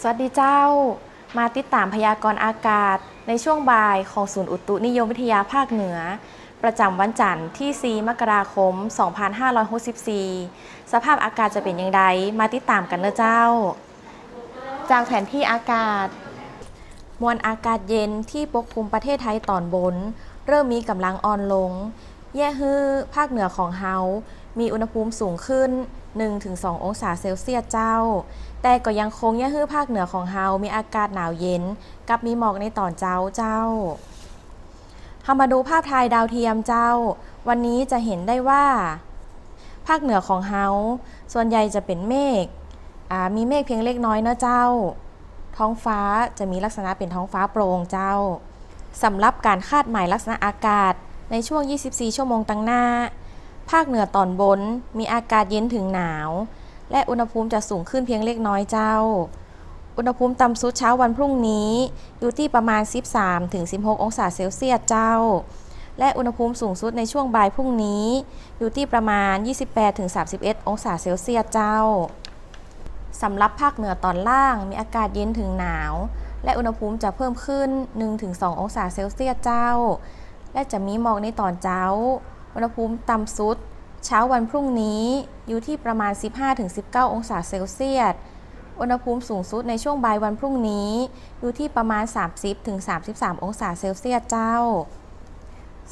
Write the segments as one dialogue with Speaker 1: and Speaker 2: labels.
Speaker 1: สวัสดีเจ้า มาติดตามพยากรณ์อากาศ ในช่วงบ่ายของศูนย์อุตุนิยมวิทยาภาคเหนือ ประจำวันจันทร์ที่ 4 มกราคม 2564 สภาพอากาศจะเป็นอย่างไรมาติดตามกันเนอะเจ้า จากแผนที่อากาศ มวลอากาศเย็นที่ปกคลุมประเทศไทยตอนบน เริ่มมีกำลังอ่อนลง แย่ฮื้อภาคเหนือของเฮา มีอุณหภูมิสูงขึ้น 1-2 องศาเซลเซียสเจ้า แต่ก็ยังคงแย่ฮื้อภาคเหนือของเฮา มีอากาศหนาวเย็น กับมีหมอกในตอนเจ้าเจ้าเฮามาดูภาพถ่ายดาวเทียมเจ้า วันนี้จะเห็นได้ว่า ภาคเหนือของเฮา ส่วนใหญ่จะเป็นเมฆมีเมฆเพียงเล็กน้อยเนะเจ้า ท้องฟ้าจะมีลักษณะเป็นท้องฟ้าโปร่งเจ้าสำหรับการคาดหมายลักษณะอากาศในช่วง 24 ชั่วโมงตั้งหน้า ภาคเหนือตอนบน มีอากาศเย็นถึงหนาว และอุณหภูมิจะสูงขึ้นเพียงเล็กน้อยเจ้า อุณหภูมิต่ำสุดเช้าวันพรุ่งนี้ อยู่ที่ประมาณ 13-16 องศาเซลเซียสเจ้า และอุณหภูมิสูงสุดในช่วงบ่ายพรุ่งนี้ อยู่ที่ประมาณ 28-31 องศาเซลเซียสเจ้าสำหรับภาคเหนือตอนล่างมีอากาศเย็นถึงหนาว และอุณหภูมิจะเพิ่มขึ้น 1-2 องศาเซลเซียสเจ้า และจะมีหมอกในตอนเช้า อุณหภูมิต่ำสุด เช้าวันพรุ่งนี้อยู่ที่ประมาณ 15-19 องศาเซลเซียส อุณหภูมิสูงสุดในช่วงบ่ายวันพรุ่งนี้ อยู่ที่ประมาณ 30-33 องศาเซลเซียสเจ้า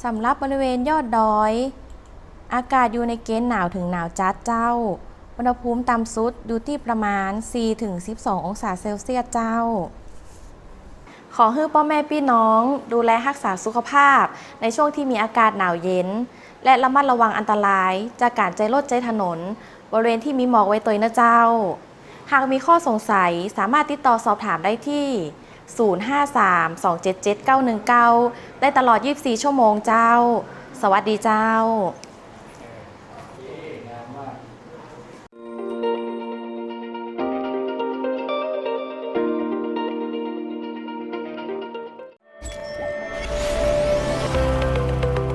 Speaker 1: สำหรับบริเวณยอดดอย อากาศอยู่ในเกณฑ์หนาวถึงหนาวจัดเจ้า อุณหภูมิต่ำสุดอยู่ที่ประมาณ 4-12 องศาเซลเซียสเจ้า ขอให้พ่อแม่พี่น้อง ดูแลรักษาสุขภาพ ในช่วงที่มีอากาศหนาวเย็น และระมัดระวังอันตราย จากการใจรถใจถนน บริเวณที่มีหมอกไว้ตัวนะเจ้า หากมีข้อสงสัยสามารถติดต่อสอบถามได้ที่ 053-277-919 ได้ตลอด 24 ชั่วโมงเจ้า สวัสดีเจ้า